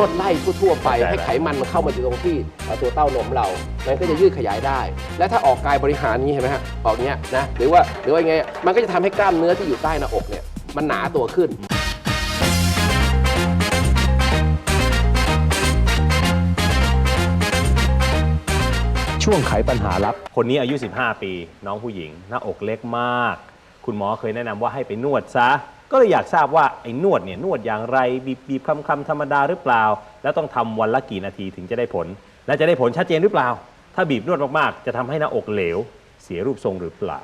วดไล่ทั่วๆไปเข้าใจให้แล้วไขมันมันเข้ามาอยู่ตรงที่เอ่อตัวเต้านมเรา มันก็จะยืดขยายได้ และถ้าออกกายบริหารนี้เห็นไหมฮะออกเนี้ยนะหรือว่าหรือว่าไงมันก็จะทำให้กล้ามเนื้อที่อยู่ใต้หน้าอกเนี่ยมันหนาตัวขึ้นช่วงไขปัญหาลับ คนนี้อายุ 15 ปี น้องผู้หญิง หน้าอกเล็กมาก คุณหมอเคยแนะนำว่าให้ไปนวดซะ ก็เลยอยากทราบว่าไอ้นวดเนี่ยนวดอย่างไรบีบบีบคำคำธรรมดาหรือเปล่า แล้วต้องทำวันละกี่นาทีถึงจะได้ผล และจะได้ผลชัดเจนหรือเปล่า ถ้าบีบนวดมากๆ จะทำให้หน้าอกเหลว เสียรูปทรงหรือเปล่า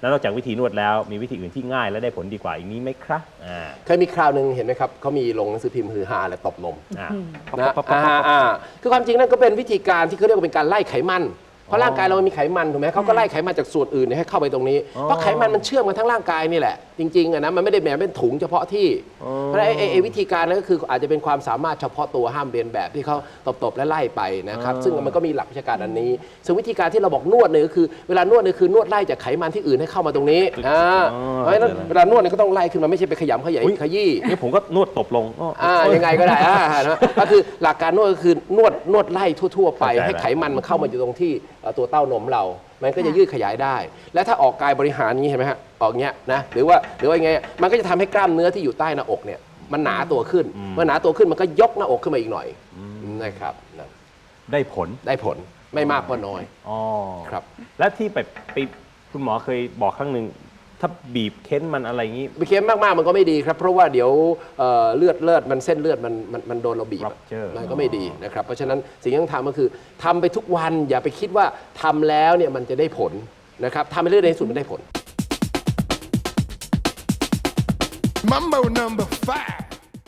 แล้วนอกจากวิธีนวดแล้วมีวิธีอื่นที่ง่ายและได้ผลดีกว่าอีกนี้ไหมครับอ่าเคยมีคราวหนึ่งเห็นไหมครับเขามีลงหนังสือพิมพ์ฮือฮาและตบนมอ่านะอ่าอ่าคือความจริงนั่นก็เป็นวิธีการที่เขาเรียกว่าเป็นการไล่ไขมัน เพราะร่างกายเรามันมีไขมันถูกไหมเขาก็ไล่ไขมันจากส่วนอื่นเนี่ยให้เข้าไปตรงนี้เพราะไขมันมันเชื่อมกันทั้งร่างกายนี่แหละ จริงๆอะนะมันไม่ได้แหมเป็นถุงเฉพาะที่ เพราะฉะนั้นไอ้ไอ้ไอ้วิธีการนั้นก็คืออาจจะเป็นความสามารถเฉพาะตัวห้ามเรียนแบบที่เขาตบๆและไล่ไปนะครับซึ่งมันก็มีหลักวิชาการอันนี้ซึ่งวิธีการที่เราบอกนวดเนี่ยก็คือเวลานวดเนี่ยคือนวดไล่จากไขมันที่อื่นให้เข้ามาตรงนี้อ่าเพราะฉะนั้นเวลานวดเนี่ยก็ต้องไล่ขึ้นมาไม่ใช่ไปขยำขยายอุ๊ยขยี้ นี่ผมก็นวดตบลงอ้ออ่าโอ้ยังไงก็ได้อ่านะก็คือหลักการนวดก็คือนวดนวดไล่ทั่ว ๆ ไปเข้าใจให้ไขมันมันเข้ามาอยู่ตรงที่เอ่อ ตัวเต้านมเรา มันก็จะยืดขยายได้ และถ้าออกกายบริหารนี้เห็นไหมฮะออกเงี้ยนะหรือว่าหรือว่าไงมันก็จะทำให้กล้ามเนื้อที่อยู่ใต้หน้าอกเนี่ยมันหนาตัวขึ้นเมื่อหนาตัวขึ้นมันก็ยกหน้าอกขึ้นมาอีกหน่อยนะครับนะได้ผลได้ผลไม่มากก็น้อยอ๋อครับ และที่ไปไปคุณหมอเคยบอกครั้งหนึ่ง ถ้าบีบเค้นมันอะไรอย่างนี้ ไปเค็มมากๆมันก็ไม่ดีครับ เพราะว่าเดี๋ยวเอ่อเลือดเลือดมันเส้นเลือดมันมันมันโดนเราบีบอะ Rupture มันก็ไม่ดีนะครับ เพราะฉะนั้นสิ่งที่ต้องทำก็คือทำไปทุกวันอย่าไปคิดว่าทำแล้วเนี่ยมันจะได้ผลนะครับทำไปเรื่อยๆในที่สุดมันได้ผล Mambo number five.